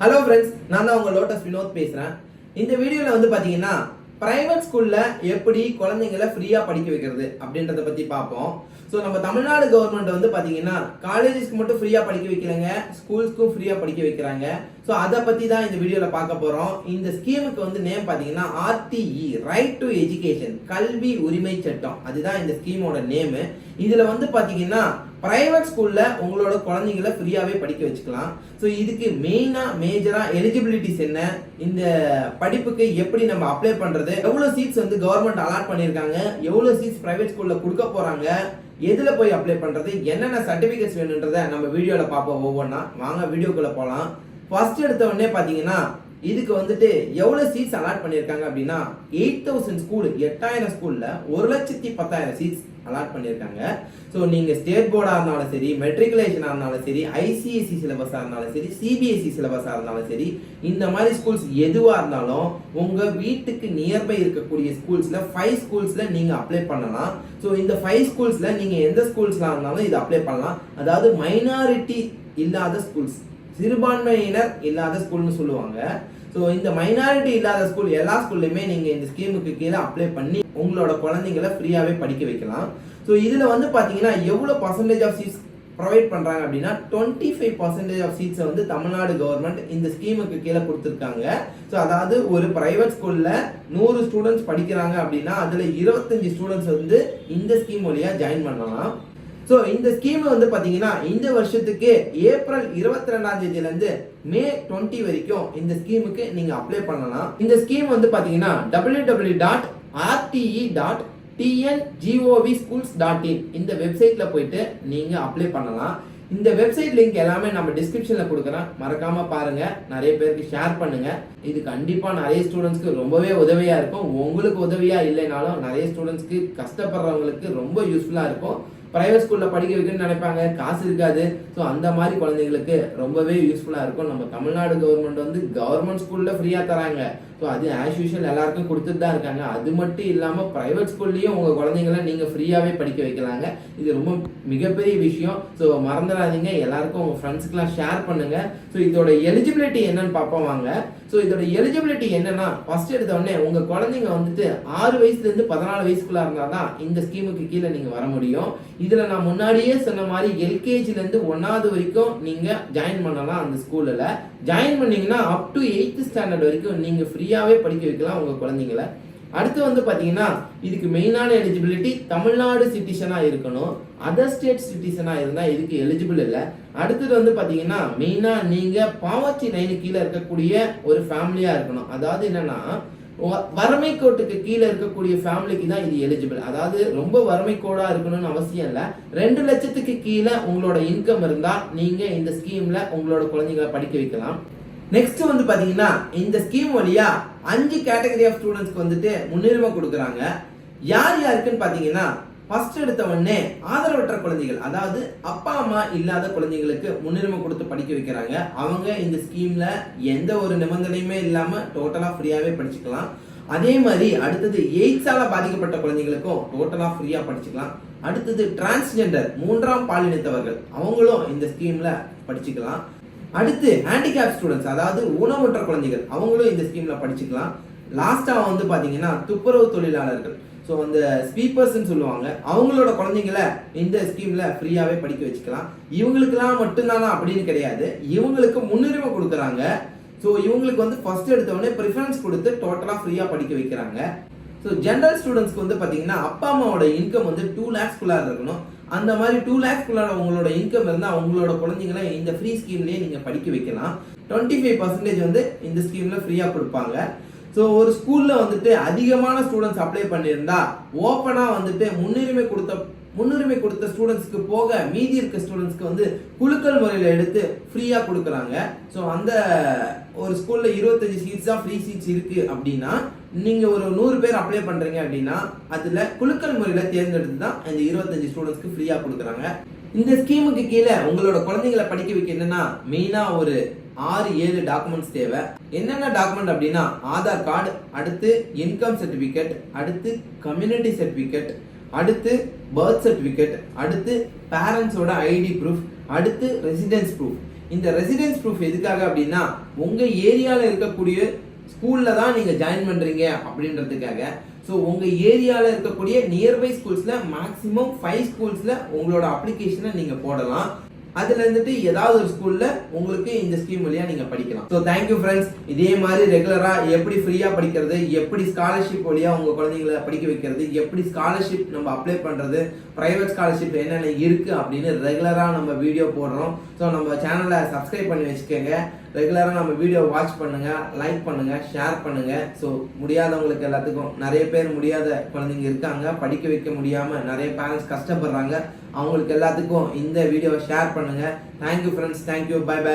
Hello friends நான் தான் உங்கள் லோட்டஸ் வினோத் பேசுகிறேன் இந்த வீடியோவில் வந்து பார்த்தீங்கன்னா ப்ரைவேட் ஸ்கூலில் எப்படி குழந்தைங்களை ஃப்ரீயாக படிக்க வைக்கிறது அப்படின்றத பற்றி பார்ப்போம். ஸோ நம்ம தமிழ்நாடு கவர்மெண்ட் வந்து பார்த்தீங்கன்னா காலேஜஸ்க்கு மட்டும் ஃப்ரீயாக படிக்க வைக்கிறாங்க ஸ்கூல்ஸ்க்கும் ஃப்ரீயாக படிக்க வைக்கிறாங்க. ஸோ அதை பற்றி தான் இந்த வீடியோவில் பார்க்க போகிறோம் இந்த ஸ்கீமுக்கு வந்து நேம் பார்த்தீங்கன்னா ஆர்டிஇ ரைட் டு எஜுகேஷன் கல்வி உரிமை சட்டம். அதுதான் இந்த ஸ்கீமோட நேமு இதில் வந்து பார்த்தீங்கன்னா பிரைவேட் ஸ்கூலில் உங்களோட குழந்தைங்கள ஃப்ரீயாகவே படிக்க வச்சுக்கலாம். ஸோ இதுக்கு மெயினாக மேஜராக எலிஜிபிலிட்டிஸ் என்ன? இந்த படிப்புக்கு எப்படி நம்ம அப்ளை பண்ணுறது எவ்வளோ சீட்ஸ் வந்து கவர்மெண்ட் அலாட் பண்ணியிருக்காங்க? எவ்வளோ சீட்ஸ் ப்ரைவேட் ஸ்கூலில் கொடுக்க போகிறாங்க எதுல போய் அப்ளை பண்றது என்னென்ன சர்டிஃபிகேட்ஸ் வேணுன்றதை நம்ம வீடியோல பார்ப்போம் ஒவ்வொன்றா வாங்க வீடியோக்குள்ள போலாம். ஃபர்ஸ்ட் எடுத்த உடனே பாத்தீங்கன்னா இதுக்கு வந்துட்டு எவ்வளோ சீட்ஸ் அலாட் பண்ணியிருக்காங்க அப்படின்னா எயிட் தௌசண்ட் ஸ்கூல் எட்டாயிரம் ஸ்கூல்ல ஒரு லட்சத்தி பத்தாயிரம் சீட்ஸ் அலாட் பண்ணியிருக்காங்க. ஸோ நீங்கள் ஸ்டேட் போர்டாக இருந்தாலும் சரி மெட்ரிகுலேஷனாக இருந்தாலும் சரி ஐசிஎஸ்சி சிலபஸாக இருந்தாலும் சரி சிபிஎஸ்சி சிலபஸாக இருந்தாலும் சரி இந்த மாதிரி ஸ்கூல்ஸ் எதுவாக இருந்தாலும் உங்கள் வீட்டுக்கு நியர்பை இருக்கக்கூடிய ஸ்கூல்ஸில் ஃபைவ் ஸ்கூல்ஸில் நீங்கள் அப்ளை பண்ணலாம். ஸோ இந்த ஃபைவ் ஸ்கூல்ஸில் நீங்கள் எந்த ஸ்கூல்ஸ்லாம் இருந்தாலும் இதை அப்ளை பண்ணலாம். அதாவது மைனாரிட்டி இல்லாத ஸ்கூல்ஸ் சிறுபான்மையினர் இல்லாத ஸ்கூல்னு சொல்லுவாங்க. ஸோ இந்த மைனாரிட்டி இல்லாத ஸ்கூல் எல்லா ஸ்கூல்லையுமே நீங்கள் இந்த ஸ்கீமுக்கு கீழே அப்ளை பண்ணி உங்களோட குழந்தைங்களை ஃப்ரீயாகவே படிக்க வைக்கலாம். ஸோ இதில் வந்து பார்த்தீங்கன்னா எவ்வளோ பர்சன்டேஜ் ஆஃப் சீட்ஸ் ப்ரொவைட் பண்ணுறாங்க அப்படின்னா டுவெண்ட்டி ஃபைவ் பர்சன்டேஜ் ஆஃப் சீட்ஸை வந்து தமிழ்நாடு கவர்மெண்ட் இந்த ஸ்கீமுக்கு கீழே கொடுத்துருக்காங்க. ஸோ அதாவது ஒரு ப்ரைவேட் ஸ்கூலில் நூறு ஸ்டூடெண்ட்ஸ் படிக்கிறாங்க அப்படின்னா அதில் இருபத்தஞ்சி ஸ்டூடெண்ட்ஸ் வந்து இந்த ஸ்கீம் வழியாக ஜாயின் பண்ணலாம். ஸோ இந்த ஸ்கீம் வந்து பார்த்தீங்கன்னா இந்த வருஷத்துக்கு ஏப்ரல் இருபத்தி ரெண்டாம் தேதியிலேருந்து மே டுவெண்ட்டி வரைக்கும் இந்த ஸ்கீமுக்கு நீங்கள் அப்ளை பண்ணலாம். இந்த ஸ்கீம் வந்து பார்த்தீங்கன்னா W W dot RTE dot TNGOV schools dot in இந்த வெப்சைட்டில் போயிட்டு நீங்கள் அப்ளை பண்ணலாம். இந்த வெப்சைட் லிங்க் எல்லாமே நம்ம டிஸ்கிரிப்ஷனில் கொடுக்குறேன். மறக்காமல் பாருங்கள் நிறைய பேருக்கு ஷேர் பண்ணுங்கள் இது கண்டிப்பாக நிறைய ஸ்டூடெண்ட்ஸ்க்கு ரொம்பவே உதவியாக இருக்கும். உங்களுக்கு உதவியாக இல்லைனாலும் நிறைய ஸ்டூடெண்ட்ஸ்க்கு கஷ்டப்படுறவங்களுக்கு ரொம்ப யூஸ்ஃபுல்லாக இருக்கும். ப்ரைவேட் ஸ்கூலில் படிக்க வைக்கணும்னு நினைப்பாங்க. காசு இருக்காது. ஸோ அந்த மாதிரி குழந்தைங்களுக்கு ரொம்பவே யூஸ்ஃபுல்லாக இருக்கும். நம்ம தமிழ்நாடு கவர்மெண்ட் வந்து கவர்மெண்ட் ஸ்கூலில் ஃப்ரீயாக தராங்க. ஸோ அது ஆஸ் யூஷுவல் எல்லாருக்கும் கொடுத்துட்டு தான் இருக்காங்க. அது மட்டும் இல்லாமல் ப்ரைவேட் ஸ்கூல்லையும் உங்கள் குழந்தைங்கள நீங்கள் ஃப்ரீயாகவே படிக்க வைக்கலாங்க. இது ரொம்ப மிகப்பெரிய விஷயம். ஸோ மறந்துடாதீங்க. எல்லாருக்கும் உங்கள் ஃப்ரெண்ட்ஸ்க்குலாம் ஷேர் பண்ணுங்கள் ஸோ இதோட எலிஜிபிலிட்டி என்னன்னு பார்ப்போம் வாங்க. ஸோ இதோட எலிஜிபிலிட்டி என்னன்னா ஃபர்ஸ்ட் எடுத்த உடனே உங்கள் குழந்தைங்க வந்துட்டு ஆறு வயசுலேருந்து பதினாலு வயசுக்குள்ளே இருந்தால் தான் இந்த ஸ்கீமுக்கு கீழே நீங்கள் வர முடியும். இதில் நான் முன்னாடியே சொன்ன மாதிரி எல்கேஜிலேருந்து ஒன்றாவது வரைக்கும் நீங்கள் ஜாயின் பண்ணலாம் அந்த ஸ்கூலில் ஜாயின் பண்ணிங்கன்னா அப் டு எயித்து ஸ்டாண்டர்ட் வரைக்கும் நீங்கள் ஃப்ரீயாகவே படிக்க வைக்கலாம் உங்கள் குழந்தைங்கள. அடுத்து வந்து பார்த்தீங்கன்னா இதுக்கு மெயினான எலிஜிபிலிட்டி தமிழ்நாடு சிட்டிசனாக இருக்கணும். அதர் ஸ்டேட் சிட்டிசனாக இருந்தால் இதுக்கு எலிஜிபிள் இல்லை. அடுத்தது வந்து பார்த்தீங்கன்னா மெயினாக நீங்கள் பாவர்ச்சி லைனு கீழே இருக்கக்கூடிய ஒரு ஃபேமிலியாக இருக்கணும். அதாவது என்னன்னா வறுமை கோட்டுக்கு கீழே இருக்கக்கூடிய ஃபேமிலிக்கு தான் இது எலிஜிபிள் அதாவது ரொம்ப வறுமை கோடாக இருக்கணும்னு அவசியம் இல்லை. ரெண்டு லட்சத்துக்கு கீழே உங்களோட இன்கம் இருந்தால் நீங்கள் இந்த ஸ்கீமில் உங்களோட குழந்தைங்களை படிக்க வைக்கலாம். நெக்ஸ்ட் வந்து பாத்தீங்கன்னா இந்த ஸ்கீம் வழியா அஞ்சு கேட்டகரி ஆஃப் ஸ்டூடெண்ட்ஸ்க்கு வந்துட்டு முன்னுரிமை கொடுக்குறாங்க. யார் யாருக்குன்னு பாத்தீங்கன்னா ஃபர்ஸ்ட் எடுத்த உடனே ஆதரவற்ற குழந்தைகள் அதாவது அப்பா அம்மா இல்லாத குழந்தைங்களுக்கு முன்னுரிமை கொடுத்து படிக்க வைக்கிறாங்க. அவங்க இந்த ஸ்கீம்ல எந்த ஒரு நிபந்தனையுமே இல்லாம டோட்டலா ஃப்ரீயாவே படிச்சுக்கலாம். அதே மாதிரி அடுத்தது எய்ட்ஸால பாதிக்கப்பட்ட குழந்தைங்களுக்கும் டோட்டலா ஃப்ரீயா படிச்சுக்கலாம். அடுத்தது டிரான்ஸ்ஜெண்டர் மூன்றாம் பாலினத்தவர்கள் அவங்களும் இந்த ஸ்கீம்ல படிச்சுக்கலாம். அடுத்து ஹேண்டிகேப் ஸ்டூடெண்ட்ஸ் அதாவது ஊனமுற்ற குழந்தைகள் அவங்களும் இந்த ஸ்கீம்ல படிச்சுக்கலாம். லாஸ்டா வந்து பார்த்தீங்கன்னா துப்புரவு தொழிலாளர்கள். ஸோ அந்த ஸ்பீப்பர்ஸ்ன்னு சொல்லுவாங்க அவங்களோட குழந்தைங்கள இந்த ஸ்கீமில் ஃப்ரீயாகவே படிக்க வச்சுக்கலாம். இவங்களுக்குலாம் மட்டும்தானா அப்படின்னு கிடையாது. இவங்களுக்கு முன்னுரிமை கொடுக்குறாங்க. ஸோ இவங்களுக்கு வந்து ஃபர்ஸ்ட் எடுத்த உடனே ப்ரிஃபரன்ஸ் கொடுத்து டோட்டலாக ஃப்ரீயாக படிக்க வைக்கிறாங்க. ஸோ ஜென்ரல் ஸ்டூடெண்ட்ஸ்க்கு வந்து பார்த்தீங்கன்னா அப்பா அம்மாவோட இன்கம் வந்து டூ லேக்ஸ்குள்ளார இருக்கணும். அந்த மாதிரி டூ லேக்ஸ்குள்ளார உங்களோட இன்கம் இருந்தால் அவங்களோட குழந்தைங்கள இந்த ஃப்ரீ ஸ்கீம்லேயே நீங்கள் படிக்க வைக்கலாம். டுவெண்ட்டி ஃபைவ் பர்சன்டேஜ் வந்து இந்த ஸ்கீமில் ஃப்ரீயாக கொடுப்பாங்க. ஸோ ஒரு ஸ்கூலில் வந்துட்டு அதிகமான ஸ்டூடெண்ட்ஸ் அப்ளை பண்ணியிருந்தா ஓப்பனாக வந்துட்டு முன்னுரிமை கொடுத்த முன்னுரிமை கொடுத்த ஸ்டூடெண்ட்ஸ்க்கு போக மீதி இருக்க ஸ்டூடெண்ட்ஸ்க்கு வந்து குலுக்கல் முறையில் எடுத்து ஃப்ரீயாக கொடுக்குறாங்க. ஸோ அந்த ஒரு ஸ்கூலில் இருபத்தஞ்சி சீட்ஸ் தான் ஃப்ரீ சீட்ஸ் இருக்குது அப்படின்னா நீங்கள் ஒரு நூறு பேர் அப்ளை பண்ணுறீங்க அப்படின்னா அதில் குழுக்கள் முறையில் தேர்ந்தெடுத்து தான் இந்த இருபத்தஞ்சு ஸ்டூடெண்ட்ஸ்க்கு ஃப்ரீயாக கொடுக்குறாங்க. இந்த ஸ்கீமுக்கு கீழே உங்களோட குழந்தைங்களை படிக்க வைக்க என்னன்னா மெயினாக ஒரு ஆறு ஏழு டாக்குமெண்ட்ஸ் தேவை. என்னென்ன டாக்குமெண்ட் அப்படின்னா ஆதார் கார்டு அடுத்து இன்கம் சர்டிஃபிகேட் அடுத்து கம்யூனிட்டி சர்டிஃபிகேட் அடுத்து பர்த் சர்டிஃபிகேட் அடுத்து பேரண்ட்ஸோட ஐடி ப்ரூஃப் அடுத்து ரெசிடென்ஸ் ப்ரூஃப் இந்த ரெசிடென்ஸ் ப்ரூஃப் எதுக்காக அப்படின்னா உங்கள் ஏரியாவில் இருக்கக்கூடிய ஸ்கூலில் தான் நீங்கள் ஜாயின் பண்ணுறீங்க அப்படின்றதுக்காக. ஸோ உங்கள் ஏரியாவில் இருக்கக்கூடிய நியர்பை ஸ்கூல்ஸில் மேக்ஸிமம் ஃபைவ் ஸ்கூல்ஸில் உங்களோட அப்ளிகேஷனை நீங்கள் போடலாம். அதுல இருந்துட்டு ஏதாவது ஒரு ஸ்கூல்ல உங்களுக்கு இந்த ஸ்கீம் வழியா நீங்க படிக்கலாம். ஸோ தேங்க்யூ ஃப்ரெண்ட்ஸ் இதே மாதிரி ரெகுலரா எப்படி ஃப்ரீயா படிக்கிறது எப்படி ஸ்காலர்ஷிப் வழியா உங்க குழந்தைங்களை படிக்க வைக்கிறது எப்படி ஸ்காலர்ஷிப் நம்ம அப்ளை பண்றது பிரைவேட் ஸ்காலர்ஷிப் என்னென்ன இருக்கு அப்படின்னு ரெகுலரா நம்ம வீடியோ போடுறோம். ஸோ நம்ம சேனலை சப்ஸ்கிரைப் பண்ணி வச்சுக்கோங்க. ரெகுலராக நம்ம வீடியோ வாட்ச் பண்ணுங்க லைக் பண்ணுங்க ஷேர் பண்ணுங்க. ஸோ முடியாதவங்களுக்கு எல்லாத்துக்கும் நிறைய பேர் முடியாத குழந்தைங்க இருக்காங்க. படிக்க வைக்க முடியாம நிறைய பேரண்ட்ஸ் கஷ்டப்படுறாங்க. அவங்களுக்கு எல்லாத்துக்கும் இந்த வீடியோவை ஷேர் பண்ணுங்க. Thank you friends thank you bye bye